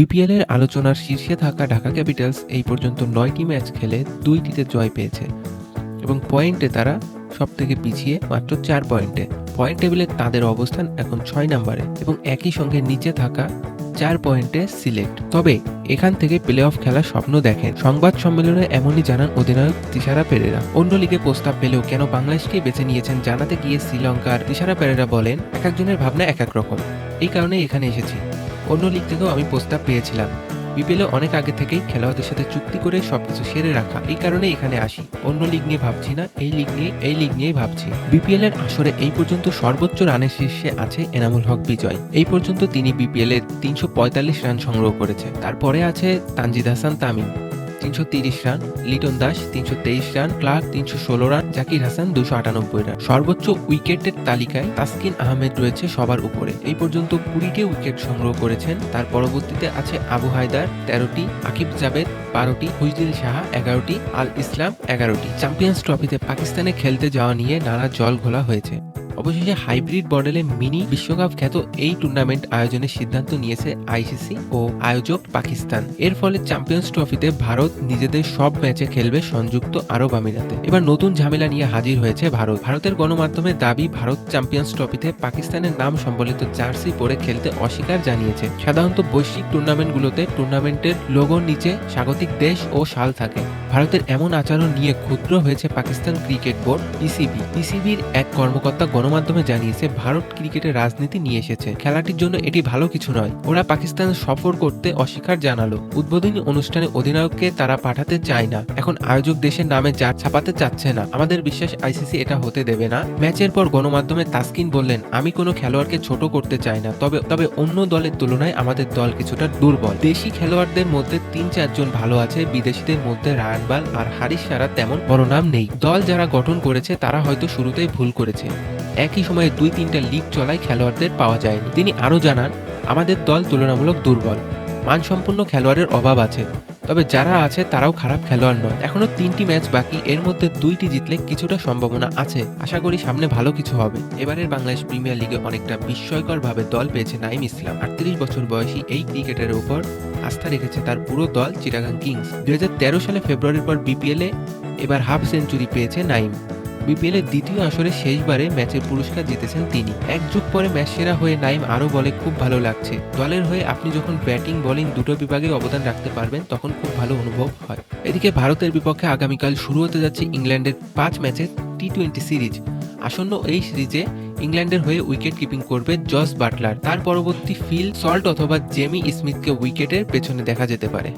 BPL এর আলোচনার শীর্ষে থাকা ঢাকা ক্যাপিটালস এই পর্যন্ত নয়টি ম্যাচ খেলে দুইটিতে জয় পেয়েছে এবং পয়েন্টে তারা সব থেকে পিছিয়ে মাত্র চার পয়েন্টে। পয়েন্ট টেবিলে তাদের অবস্থান এখন ছয় নম্বরে এবং একই সঙ্গে নিচে থাকা চার পয়েন্টে সিলেক্ট। তবে এখান থেকে প্লে অফ খেলার স্বপ্ন দেখেন। সংবাদ সম্মেলনে এমনই জানান অধিনায়ক তিশারা পেরেরা। অন্য লিগে প্রস্তাব পেলেও কেন বাংলাদেশকে বেছে নিয়েছেন জানাতে গিয়ে শ্রীলঙ্কার তিশারা পেরেরা বলেন এক একজনের ভাবনা এক এক রকম। এই কারণে এখানে এসেছি। অন্য লিগ থেকেও আমি প্রস্তাব পেয়েছিলাম। বিপিএলে অনেক আগে থেকেই খেলোয়াড়দের সাথে চুক্তি করে সবকিছু সেরে রাখা, এই কারণে এখানে আসি। অন্য লিগ নিয়ে ভাবছি না, এই লিগ নিয়ে, এই লিগ নিয়েই ভাবছি। বিপিএল এর আসরে এই পর্যন্ত সর্বোচ্চ রানের শীর্ষে আছে এনামুল হক বিজয়। এই পর্যন্ত তিনি বিপিএল এর তিনশো পঁয়তাল্লিশ রান সংগ্রহ করেছে। তারপরে আছে তানজিদ হাসান তামিম। তিনশো রান, লিটন দাস তিনশো তেইশ রান, ক্লার্ক তিনশো ষোলো রান, জাকির হাসান দুশো আটানব্বই রান। সর্বোচ্চ উইকেটের তালিকায় তাসকিন আহমেদ রয়েছে সবার উপরে। এই পর্যন্ত কুড়িটি উইকেট সংগ্রহ করেছেন। তার পরবর্তীতে আছে আবু হায়দার তেরোটি, আকিব জাবেদ বারোটি হুজদিল সাহা এগারোটি, আল ইসলাম এগারোটি। চ্যাম্পিয়ন্স ট্রফিতে পাকিস্তানে খেলতে যাওয়া নিয়ে নানা জল ঘোলা হয়েছে। অবশেষে হাইব্রিড মডেলে মিনি বিশ্বকাপ খ্যাত এই টুর্নামেন্ট আয়োজনের সিদ্ধান্ত নিয়েছে আইসিসি ও আয়োজক পাকিস্তান। এর ফলে চ্যাম্পিয়ন্স ট্রফিতে ভারত নিজেদের সব ম্যাচে খেলবে সংযুক্ত আরব আমিরাতে। এবার নতুন ঝামেলা নিয়ে হাজির হয়েছে ভারত। ভারতের গণমাধ্যমের দাবি, ভারত চ্যাম্পিয়ন্স ট্রফিতে পাকিস্তানের নাম সম্বলিত জার্সি পরে খেলতে অস্বীকার জানিয়েছে। সাধারণত বৈশ্বিক টুর্নামেন্টগুলোতে টুর্নামেন্টের লোগোর নিচে স্বাগতিক দেশ ও সাল থাকে। ভারতের এমন আচরণ নিয়ে ক্ষুদ্র হয়েছে পাকিস্তান ক্রিকেট বোর্ড, পিসিবি। পিসিবির এক কর্মকর্তা গণমাধ্যমে জানিয়েছে, ভারত ক্রিকেটের রাজনীতি নিয়ে এসেছে। খেলাটির জন্য এটি ভালো কিছু নয়। ওরা পাকিস্তান সফর করতে অস্বীকার জানালো। উদ্বোধনী অনুষ্ঠানে অধিনায়ককে তারা পাঠাতে চায় না। এখন আয়োজক দেশের নামে যা ছাপাতে চাচ্ছে না। আমাদের বিশ্বাস, আইসিসি এটা হতে দেবে না। ম্যাচের পর গণমাধ্যমে তাসকিন বললেন, আমি কোনো খেলোয়াড়কে ছোট করতে চাই না। তবে তবে অন্য দলের তুলনায় আমাদের দল কিছুটা দুর্বল। দেশি খেলোয়াড়দের মধ্যে তিন, চারজন ভালো আছে, বিদেশিদের মধ্যে রায়ান বাল আর হারিস সারা তেমন বড় নাম নেই। দল যারা গঠন করেছে, তারা হয়তো শুরুতেই ভুল করেছে। একই সময়ে দুই তিনটা লিগ চলায় খেলোয়াড়দের পাওয়া যায়নি। তিনি আরও জানান, আমাদের দল তুলনামূলক দুর্বল। মানসম্পন্ন খেলোয়াড়ের অভাব আছে। তবে যারা আছে তারাও খারাপ খেলোয়াড় নয়। এখনও তিনটি ম্যাচ বাকি, এর মধ্যে দুইটি জিতলে কিছুটা সম্ভাবনা আছে। আশা করি সামনে ভালো কিছু হবে। এবারের বাংলাদেশ প্রিমিয়ার লিগে অনেকটা বিস্ময়করভাবে দল পেয়েছে নাইম ইসলাম। আটত্রিশ বছর বয়সী এই ক্রিকেটারের ওপর আস্থা রেখেছে তার পুরো দল চিটাগাং কিংস। দুই হাজার তেরো সালে ফেব্রুয়ারির পর বিপিএলে এবার হাফ সেঞ্চুরি পেয়েছে নাইম। বিপিএল এর দ্বিতীয় আসরে শেষবারে ম্যাচের পুরস্কার জিতেছেন তিনি। এক যুগ পরে ম্যাচ সেরা হয়ে নাইম আরও বলে, খুব ভালো লাগছে। দলের হয়ে আপনি যখন ব্যাটিং, বোলিং দুটো বিভাগে অবদান রাখতে পারবেন, তখন খুব ভালো অনুভব হয়। এদিকে ভারতের বিপক্ষে আগামীকাল শুরু হতে যাচ্ছে ইংল্যান্ডের পাঁচ ম্যাচের টি টোয়েন্টি সিরিজ। আসন্ন এই সিরিজে ইংল্যান্ডের হয়ে উইকেট কিপিং করবে জস বাটলার। তার পরবর্তী ফিল সল্ট অথবা জেমি স্মিথকে উইকেটের পেছনে দেখা যেতে পারে।